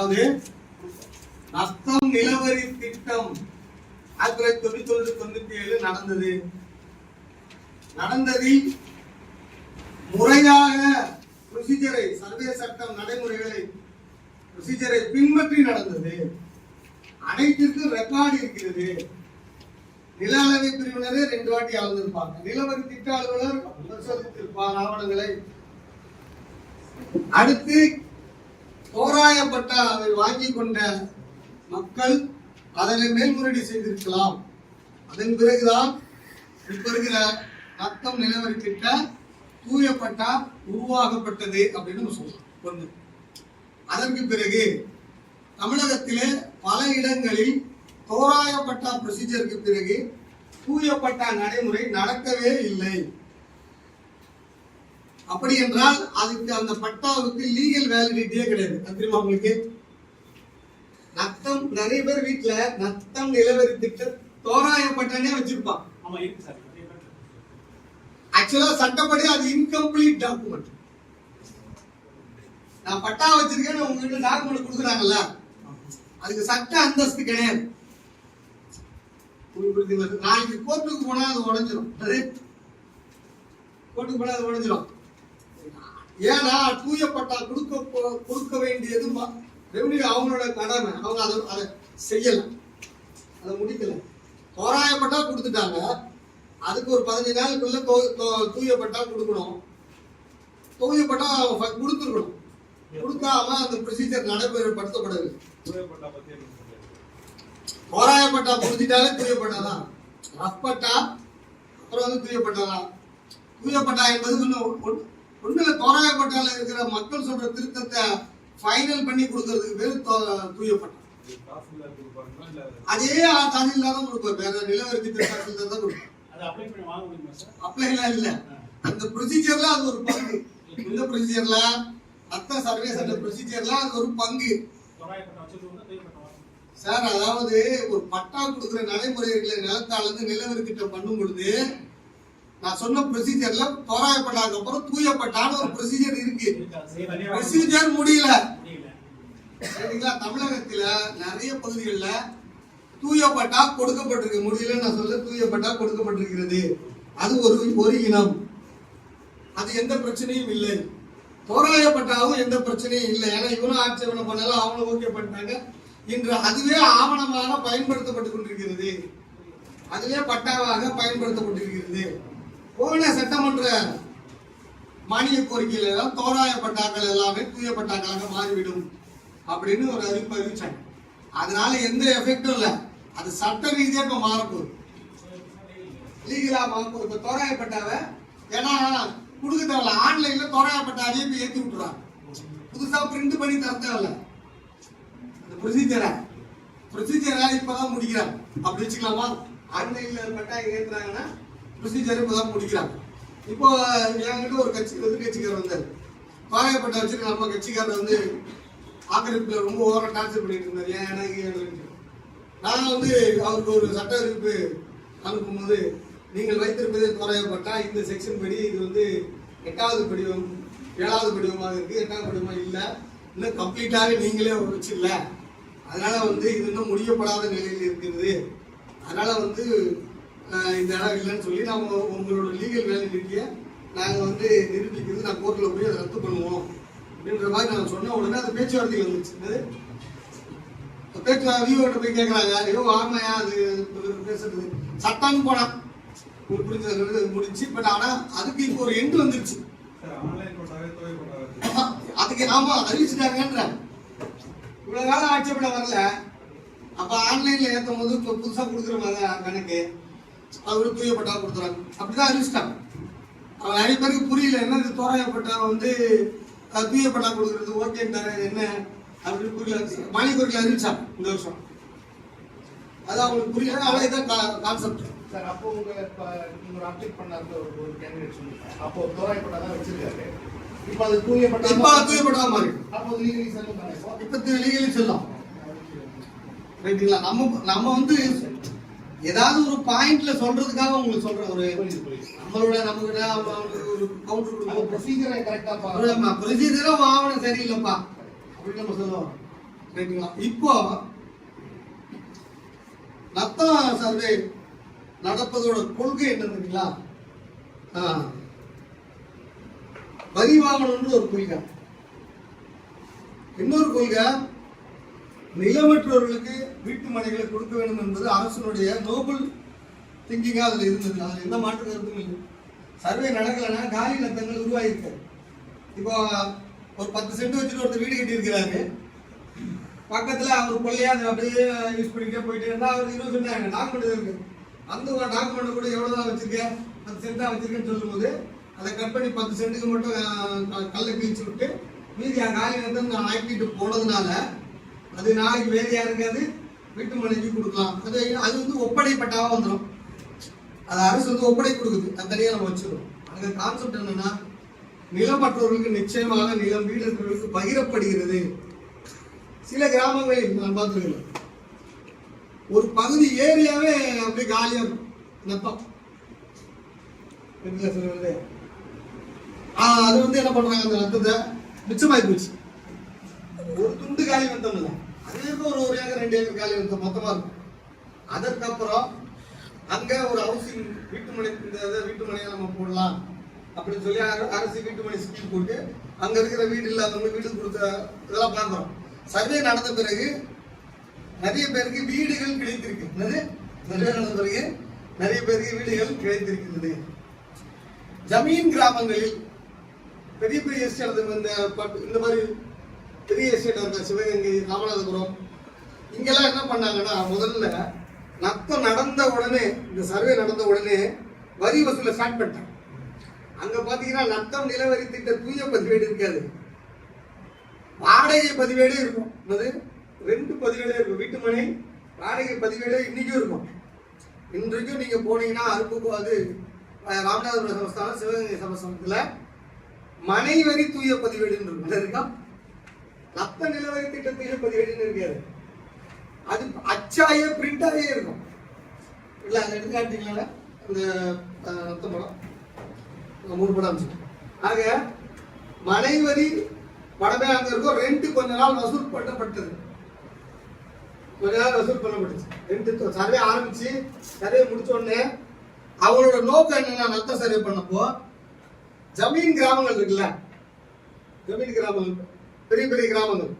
அதாவது நஷ்டம் நிலவரி திட்டம் ஆயிரத்தி தொள்ளாயிரத்தி தொண்ணூத்தி ஒன்று தொண்ணூத்தி ஏழு நடந்தது. நடந்ததில் முறையாக ப்ரொசீஜரை சர்வே சட்டம் நடைமுறைகளை ப்ரொசீஜரை பின்பற்றி நடந்தது. அனைத்திற்கும் ரெக்கார்டு இருக்கிறது. நில அளவை பிரிவினரே ரெண்டு வாட்டி அளந்திருப்பாங்க. நிலவரி திட்ட அலுவலர் பரிசோதித்திருப்பார் ஆவணங்களை அடுத்து தோராயப்பட்ட அதை வாங்கி கொண்ட மக்கள் அதனை மேல்முறையீடு செய்திருக்கலாம். அதன் பிறகுதான் இப்ப இருக்கிற ரத்தம் நிலவரத்திட்ட தூயப்பட்டா உருவாக்கப்பட்டது அப்படின்னு நம்ம சொல்லலாம் ஒண்ணு. அதற்கு பிறகு தமிழகத்திலே பல இடங்களில் தோராயப்பட்டா ப்ரொசீஜருக்கு பிறகு தூயப்பட்டா நடைமுறை நடக்கவே இல்லை. அப்படி என்றால் அதுக்கு அந்த பட்டாவுக்கு லீகல் வேலிடிட்டியே கிடையாது. அது தெரியுமா உங்களுக்கு? நத்தம் நிறைய பேர் வீட்டுல நத்தம் நிலவரி வச்சிருப்பான். சார் நிறைய பேர் இருக்கு. ஆக்சுவலா சட்டப்படி அது இன்கம்ப்ளீட் டாக்குமெண்ட் நான் பட்டா வச்சிருக்கேன்னு உங்க வீட்டுல டாக்குமெண்ட் கொடுக்குறாங்கல்ல? அதுக்கு சட்ட அந்தஸ்து கிடையாது? நாளைக்கு கோர்ட்டுக்கு போனா அது உடைஞ்சிரும். கோர்ட்டுக்கு போனா அது உடைஞ்சிரும். ஏன்னா தூய பட்டா கொடுக்க கொடுக்க வேண்டியது ரெவன்யூ அவங்களோட கடமை. அவங்க அதை அதை செய்யல. அதை முடிக்கல. தோராயப்பட்டா கொடுத்துட்டாங்க. அதுக்கு ஒரு பதினஞ்சு நாளுக்குள்ள தோ- தோ- தூய பட்டா கொடுக்கணும். தூய பட்டா ஃப- கொடுத்துருக்கணும். கொடுக்காம அந்த ப்ரொசீஜர் நடைமுறைப்படுத்தப்படவில்லை. தூயப்பட்டா. தோராயப்பட்டா புரிஞ்சிட்டாலே தூயப்பட்டா தான் ரஃப் பட்டா அப்புறம் வந்து தூயப்பட்டா தான் தூயப்பட்டா என்பது ஒண்ணுல தோராயப்பட்டால இருக்கிற மக்கள் சொல்ற திருத்தத்தை ஃபைனல் பண்ணி கொடுக்கறதுக்கு பேர் தோ- தூயப்பட்டா இது தாசில்தார் கொடுப்பாங்களா இல்ல அது- தாசில்தார் கொடுப்பார். வேற நிலவரி திட்ட தாசில்தார் தான் கொடுப்பார். அப்ளை அப்ளைலாம் இல்ல. அந்த ப்ரொசீஜர்ல அது ஒரு பங்கு. இந்த ப்ரொசீஜர்ல ரத்த சர்வே சட்ட ப்ரொசீஜர்ல அது ஒரு பங்கு. சார் அதாவது ஒரு பட்டா கொடுக்குற நடைமுறைகளை நிலத்தாளந்து நிலவரி திட்டம் பண்ணும் பொழுது நான் சொன்ன ப்ரொசீஜர்ல தோராயப்பட்டாக்கு அப்புறம் தூயப்பட்டான்னு ஒரு ப்ரொசீஜர் இருக்கு. ப்ரொசீஜர் முடியல. சரிங்களா? தமிழகத்துல நிறைய பகுதிகளில் தூயப்பட்டா கொடுக்கப்பட்டிருக்கு. முடியலன்னு நான் சொல்ல தூயப்பட்டா கொடுக்கப்பட்டிருக்கிறது. அது ஒரு ஒரு இனம். அது எந்த பிரச்சனையும் இல்லை. தோராயப்பட்டாவும் எந்த பிரச்சனையும் இல்லை. ஏன்னா இவனும் ஆட்சேபனை பண்ணலாம் அவனும் ஓகே பண்ணிட்டாங்க. இன்று அதுவே ஆவணமாக பயன்படுத்தப்பட்டு கொண்டிருக்கிறது. அதுவே பட்டாவாக பயன்படுத்தப்பட்டிருக்கிறது. போன சட்டமன்ற மானிய கோரிக்கையில எல்லாம் தோராய பட்டாக்கள் எல்லாமே தூய பட்டாக்களாக மாறிவிடும் அப்படின்னு ஒரு அறிவிப்பு அறிவிச்சாங்க. அதனால எந்த எஃபெக்டும் இல்லை. அது சட்ட ரீதியாக இப்போ மாறப்போகுது. லீகலா மாறப்போகுது. இப்போ தோராய பட்டாவை ஏன்னா கொடுக்க தேவையில்ல ஆன்லைன்ல தோராய பட்டாவே இப்போ ஏற்றி விட்டுறாங்க. புதுசாக பிரிண்ட் பண்ணி தர தேவையில்ல அந்த ப்ரொசீஜரை ப்ரொசீஜரை இப்பதான் முடிக்கிறாங்க. அப்படி வச்சுக்கலாமா? ஆன்லைன்ல பட்டா ஏற்றுறாங்கன்னா ப்ரொசீஜர் இப்போதான் முடிக்கிறாங்க. இப்போ என்கிட்ட ஒரு கட்சி எதிர்கட்சிக்காரர் வந்தார். பாயப்பட்ட வச்சு நம்ம கட்சிக்காரர் வந்து ஆக்கிரமிப்பில் ரொம்ப ஓவரா டார்ச்சர் பண்ணிட்டு இருந்தார். ஏன் எனக்கு எனக்கு நான் வந்து அவருக்கு ஒரு சட்ட அறிவிப்பு அனுப்பும்போது நீங்கள் வைத்திருப்பது குறையப்பட்டால் இந்த செக்ஷன் படி இது வந்து எட்டாவது படிவம் ஏழாவது படிவமாக இருக்குது எட்டாவது படிவமாக இல்லை. இன்னும் கம்ப்ளீட்டாக நீங்களே வச்சிடல. அதனால் வந்து இது இன்னும் முடியப்படாத நிலையில் இருக்கிறது. அதனால் வந்து இந்த இடம் இல்லைன்னு சொல்லி நம்ம உங்களோட லீகல் வேலிடிட்டியை நாங்கள் வந்து நிரூபிக்கிறது நான் கோர்ட்டில் போய் அதை ரத்து பண்ணுவோம். அப்படின்ற மாதிரி நான் சொன்ன உடனே அது பேச்சுவார்த்தைகள் வந்துச்சு? பேச்சு வியூவர்கிட்ட போய் கேட்குறாங்க ஐயோ ஆமாயா அது பேசுறது. சட்டம்னு போனான் உங்களுக்கு புரிஞ்சது முடிச்சு பட் ஆனால் அதுக்கு இப்போ ஒரு எண்டு வந்துருச்சு. அதுக்கு ஆமா அறிவிச்சுட்டாங்கன்ற. இவ்வளவு காலம் ஆட்சேபனை வரல. அப்ப ஆன்லைன்ல ஏத்தும் போது இப்போ புதுசா கொடுக்குற மாதிரி கணக்கு. அவரு தூயப்பட்டா கொடுத்துறாங்க. அப்படிதான் அறிவிச்சிட்டாங்க அவன் நிறைய பேருக்கு புரியல என்ன இது தோராயப்பட்டா வந்து தூயப்பட்டா கொடுக்குறது ஓகேன்றாரு என்ன அப்படின்னு புரியல. மானியக்கோரிக்கை அறிவிச்சாங்க இந்த வருஷம். அது அவங்களுக்கு புரியல அவளே தான் கான்செப்ட் சார் அப்போ உங்க நீங்க அப்டேட் பண்ணாத ஒரு கேண்டிடேட் சொல்லிருக்காங்க அப்போ தோராயப்பட்டா தான் வச்சிருக்காரு. இப்போ அது தூயப்பட்டா இப்ப தூயப்பட்டா மாறி. அப்போ லீகலி செல்லும் இப்போ இப்ப லீகலி செல்லும். ரைட்டுங்களா நம்ம நம்ம வந்து ஏதாவது ஒரு பாயிண்ட்ல சொல்றதுக்காக உங்களுக்கு சொல்றேன் ஒரு நம்மளோட நம்மகிட்ட அவங்க அவங்களுக்கு ஒரு கவுண்டர் ப்ரொசீஜரை கரெக்டா ப்ரொசீஜரும் ஆவணம் சரியில்லைப்பா. அப்படின்னு நம்ம சொல்லுவோம். ரைட்டுங்களா இப்போ நத்தம் சர்வே நடப்பதோட கொள்கை என்ன தெரியுங்களா? ஆ. வரி வாங்கணும்னு ஒரு கொள்கை. இன்னொரு கொள்கை நிலமற்றவர்களுக்கு வீட்டு மனைகளை கொடுக்க வேண்டும் என்பது அரசனுடைய நோபல் திங்கிங்காக அதில் இருந்தது. அதில் எந்த மாற்று கருத்தும் இல்லை. சர்வே நடக்கலைன்னா காலி நத்தங்கள் உருவாகிருக்கு இப்போ ஒரு பத்து சென்ட் வச்சுட்டு ஒருத்தர் வீடு கட்டியிருக்கிறாரு. பக்கத்தில் அவர் கொள்ளையா அதை அப்படியே யூஸ் பண்ணிட்டே போயிட்டு இருந்தால் அவர் இருபது சென்ட் டாக்குமெண்ட் இருக்கு. அந்த டாக்குமெண்ட் கூட எவ்வளோ தான் வச்சுருக்கேன்? பத்து சென்ட் தான் வச்சுருக்கேன்னு சொல்லும்போது அதை கட் பண்ணி பத்து சென்ட்டுக்கு மட்டும் க- கல்லை கிழிச்சு விட்டு மீதி காலி நத்தம் நான் ஆக்கிட்டு போனதுனால அது நாளைக்கு வேறு யாருக்காவது வீட்டு மனைவி கொடுக்கலாம். அது அது வந்து ஒப்படைப்பட்டாவா வந்துடும் அது அரசு வந்து ஒப்படை கொடுக்குது. அது தனியாக நம்ம வச்சிருக்கோம் அங்க கான்செப்ட் என்னன்னா நிலமற்றவர்களுக்கு நிச்சயமாக நிலம் வீடு இருக்கிறவர்களுக்கு பகிரப்படுகிறது. சில கிராமங்களில் நான் பார்த்துருக்கேன். ஒரு பகுதி ஏரியாவே அப்படியே காலியா இருக்கும். நத்தம். அது வந்து என்ன பண்றாங்க அந்த நத்தத்தை மிச்சமாகி போச்சு. ஒரு துண்டு காலி வந்தோம் இல்ல ஒரு ஒரு ஏக்கர் ரெண்டு ஏக்கர் காலி வந்தோம் மொத்தமா இருக்கும். அதற்கப்புறம் அங்க ஒரு ஹவுசிங் வீட்டு மனை இந்த இதை வீட்டு மனையை நம்ம போடலாம் அப்படின்னு சொல்லி அரசு வீட்டு மனை ஸ்கீம் போட்டு அங்க இருக்கிற வீடு இல்லாதவங்க வீடு கொடுத்த இதெல்லாம் பார்க்கிறோம். சர்வே நடந்த பிறகு நிறைய பேருக்கு வீடுகள் கிடைத்திருக்கு. என்னது? சர்வே நடந்த பிறகு நிறைய பேருக்கு வீடுகள் கிடைத்திருக்கிறது ஜமீன் கிராமங்களில் பெரிய பெரிய எஸ்டேட் இந்த பட்- இந்த மாதிரி பெரிய எஸ்டேட் இருக்க சிவகங்கை ராமநாதபுரம். இங்கெல்லாம் என்ன பண்ணாங்கன்னா முதல்ல நத்தம் நடந்த உடனே இந்த சர்வே நடந்த உடனே வரி வசூலை ஸ்டார்ட் பண்ணிட்டாங்க. அங்க பாத்தீங்கன்னா நத்தம் நிலவரி திட்ட தூய பதிவேடு இருக்காது. வாடகை பதிவேடே இருக்கும். அது ரெண்டு பதிவேடே இருக்கும். வீட்டு மனை வாடகை பதிவேடே இன்னைக்கும் இருக்கும். இன்றைக்கும் நீங்க போனீங்கன்னா அருப்புக்கு அது ராமநாதபுரம் சமஸ்தானம் சிவகங்கை சமஸ்தானத்துல மனை வரி தூய பதிவேடுன்னு இருக்கும். இருக்கா? ரத்த நிலவரி திட்டத்திலும் தூய பதிவேடுன்னு இருக்காது அது அச்சாயே பிரிண்டாயே இருக்கும். இல்ல அந்த எடுக்காட்டிங்களா அந்த ரத்த படம்? மூணு படம் ஆக மனைவரி படமே அங்க இருக்கும் ரெண்டு கொஞ்ச நாள் வசூல் பண்ணப்பட்டது. கொஞ்ச நாள் வசூல் பண்ணப்பட்டுச்சு. ரெண்டு சர்வே ஆரம்பிச்சு சர்வே முடிச்ச உடனே அவங்களோட நோக்கம் என்னன்னா ரத்த சர்வே பண்ணப்போ ஜமீன் கிராமங்கள் இருக்குல்ல? ஜமீன் கிராமங்கள். பெரிய பெரிய கிராமங்கள்.